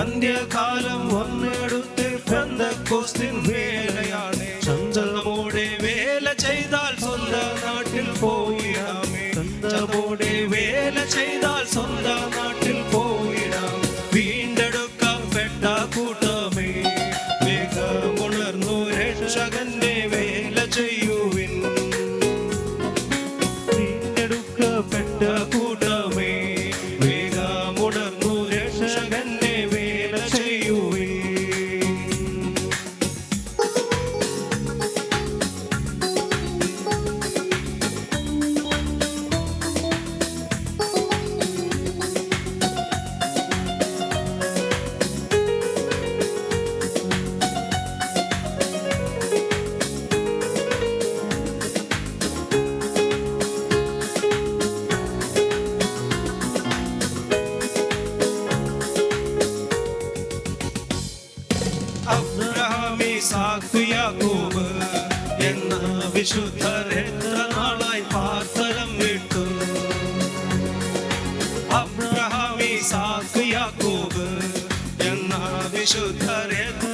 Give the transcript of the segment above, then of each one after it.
சந்திய காலம் ஒன்னெடுத்து பிறந்த கோஸ்தின் வேலையாடே சஞ்சலமோடே வேலை செய்தால் சொந்த நாட்டில் போயிடாமே. சந்தமோடே வேலை செய்தால் അബ്രഹാം യാക്കൂബ് എന്ന വിശുദ്ധർ എത്ര നാളായി പാർത്തലം വിട്ടു. അബ്രഹാം ഇസാക്ക് യാക്കോബ് എന്ന വിശുദ്ധർ എത്ര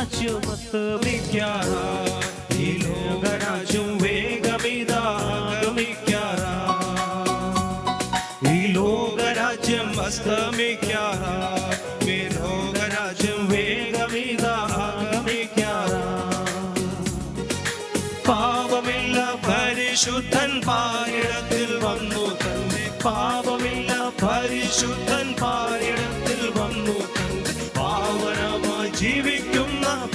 ലോകരാജ്യം അസ്തമിക്കാറാ ഈ ലോകരാജ്യം വേഗമിതാഗമിക്കാറാ ഈ ലോകരാജ്യം അസ്തമിക്കാറ ഈ വേഗമിതാഗമിക്കാറാ പാപമില്ല പരിശുദ്ധൻ പാരിടത്തിൽ വന്നു തന്നെ. പാപമില്ല പരിശുദ്ധൻ പാരിടത്തിൽ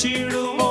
சிடும